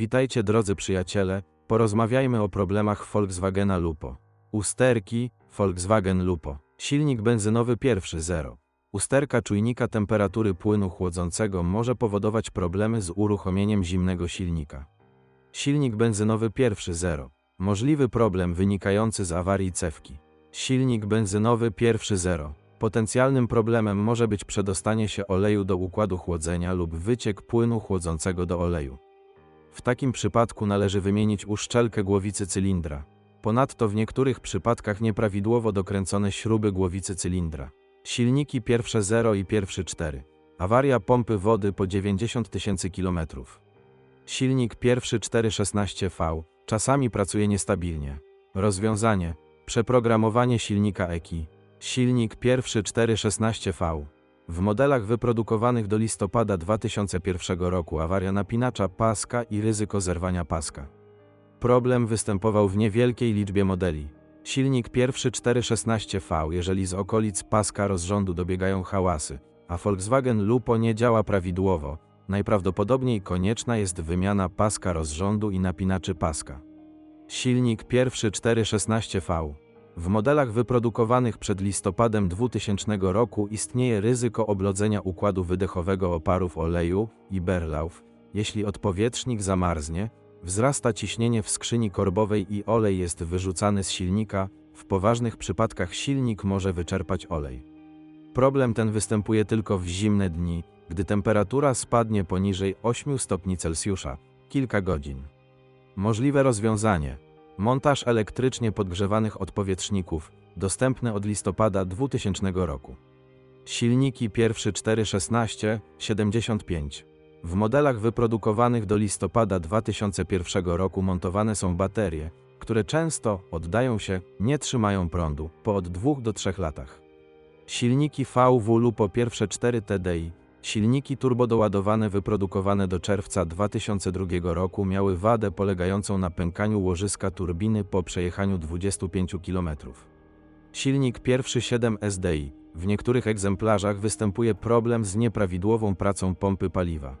Witajcie drodzy przyjaciele, porozmawiajmy o problemach Volkswagena Lupo. Usterki, Volkswagen Lupo. Silnik benzynowy pierwszy zero. Usterka czujnika temperatury płynu chłodzącego może powodować problemy z uruchomieniem zimnego silnika. Silnik benzynowy pierwszy zero. Możliwy problem wynikający z awarii cewki. Silnik benzynowy pierwszy zero. Potencjalnym problemem może być przedostanie się oleju do układu chłodzenia lub wyciek płynu chłodzącego do oleju. W takim przypadku należy wymienić uszczelkę głowicy cylindra. Ponadto w niektórych przypadkach nieprawidłowo dokręcone śruby głowicy cylindra. Silniki pierwsze 0 i pierwszy 4. Awaria pompy wody po 90 tysięcy kilometrów. Silnik pierwszy 416V czasami pracuje niestabilnie. Rozwiązanie: przeprogramowanie silnika EKI. Silnik pierwszy 416V. W modelach wyprodukowanych do listopada 2001 roku awaria napinacza paska i ryzyko zerwania paska. Problem występował w niewielkiej liczbie modeli. Silnik pierwszy 416V, jeżeli z okolic paska rozrządu dobiegają hałasy, a Volkswagen Lupo nie działa prawidłowo, najprawdopodobniej konieczna jest wymiana paska rozrządu i napinaczy paska. Silnik pierwszy 416V. W modelach wyprodukowanych przed listopadem 2000 roku istnieje ryzyko oblodzenia układu wydechowego oparów oleju i berlauf. Jeśli odpowietrznik zamarznie, wzrasta ciśnienie w skrzyni korbowej i olej jest wyrzucany z silnika, w poważnych przypadkach silnik może wyczerpać olej. Problem ten występuje tylko w zimne dni, gdy temperatura spadnie poniżej 8 stopni Celsjusza, kilka godzin. Możliwe rozwiązanie: montaż elektrycznie podgrzewanych odpowietrzników, dostępny od listopada 2000 roku. Silniki pierwszy 416 75. W modelach wyprodukowanych do listopada 2001 roku montowane są baterie, które często oddają się, nie trzymają prądu, po od 2 do 3 latach. Silniki VW Lupo pierwsze 4 TDI, silniki turbodoładowane wyprodukowane do czerwca 2002 roku miały wadę polegającą na pękaniu łożyska turbiny po przejechaniu 25 km. Silnik pierwszy 7 SDI, w niektórych egzemplarzach występuje problem z nieprawidłową pracą pompy paliwa.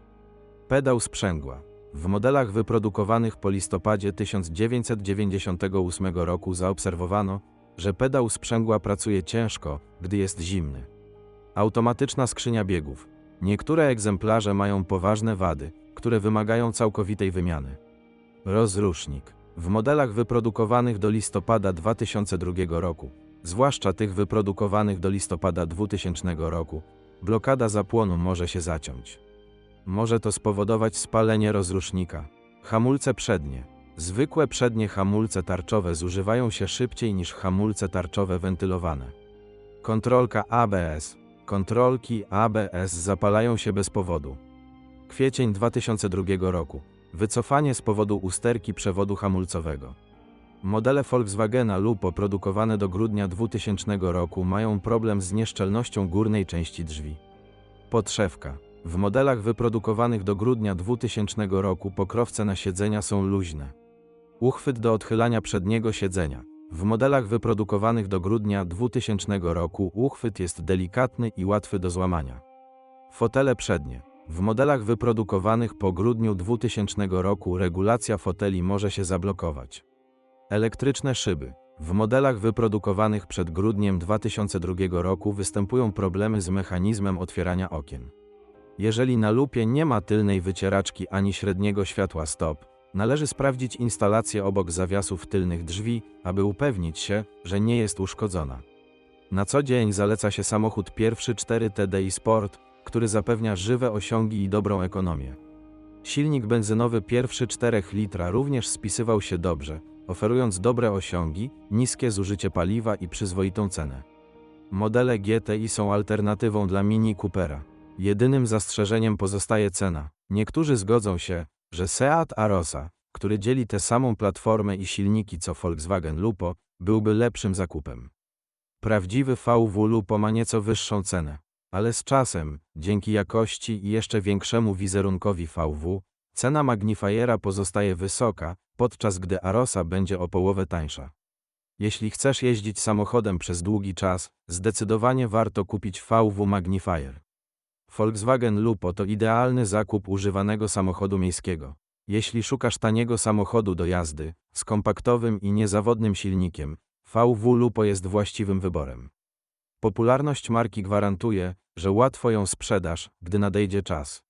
Pedał sprzęgła. W modelach wyprodukowanych po listopadzie 1998 roku zaobserwowano, że pedał sprzęgła pracuje ciężko, gdy jest zimny. Automatyczna skrzynia biegów. Niektóre egzemplarze mają poważne wady, które wymagają całkowitej wymiany. Rozrusznik. W modelach wyprodukowanych do listopada 2002 roku, zwłaszcza tych wyprodukowanych do listopada 2000 roku, blokada zapłonu może się zaciąć. Może to spowodować spalenie rozrusznika. Hamulce przednie. Zwykłe przednie hamulce tarczowe zużywają się szybciej niż hamulce tarczowe wentylowane. Kontrolka ABS. Kontrolki ABS zapalają się bez powodu. Kwiecień 2002 roku. Wycofanie z powodu usterki przewodu hamulcowego. Modele Volkswagena Lupo produkowane do grudnia 2000 roku mają problem z nieszczelnością górnej części drzwi. Podszewka. W modelach wyprodukowanych do grudnia 2000 roku pokrowce na siedzenia są luźne. Uchwyt do odchylania przedniego siedzenia. W modelach wyprodukowanych do grudnia 2000 roku uchwyt jest delikatny i łatwy do złamania. Fotele przednie. W modelach wyprodukowanych po grudniu 2000 roku regulacja foteli może się zablokować. Elektryczne szyby. W modelach wyprodukowanych przed grudniem 2002 roku występują problemy z mechanizmem otwierania okien. Jeżeli na lupie nie ma tylnej wycieraczki ani średniego światła stop, należy sprawdzić instalację obok zawiasów tylnych drzwi, aby upewnić się, że nie jest uszkodzona. Na co dzień zaleca się samochód pierwszy 4 TDI Sport, który zapewnia żywe osiągi i dobrą ekonomię. Silnik benzynowy pierwszy 4 litra również spisywał się dobrze, oferując dobre osiągi, niskie zużycie paliwa i przyzwoitą cenę. Modele GTI są alternatywą dla Mini Coopera. Jedynym zastrzeżeniem pozostaje cena. Niektórzy zgodzą się, że Seat Arosa, który dzieli tę samą platformę i silniki co Volkswagen Lupo, byłby lepszym zakupem. Prawdziwy VW Lupo ma nieco wyższą cenę, ale z czasem, dzięki jakości i jeszcze większemu wizerunkowi VW, cena magnifiera pozostaje wysoka, podczas gdy Arosa będzie o połowę tańsza. Jeśli chcesz jeździć samochodem przez długi czas, zdecydowanie warto kupić VW Magnifier. Volkswagen Lupo to idealny zakup używanego samochodu miejskiego. Jeśli szukasz taniego samochodu do jazdy, z kompaktowym i niezawodnym silnikiem, VW Lupo jest właściwym wyborem. Popularność marki gwarantuje, że łatwo ją sprzedasz, gdy nadejdzie czas.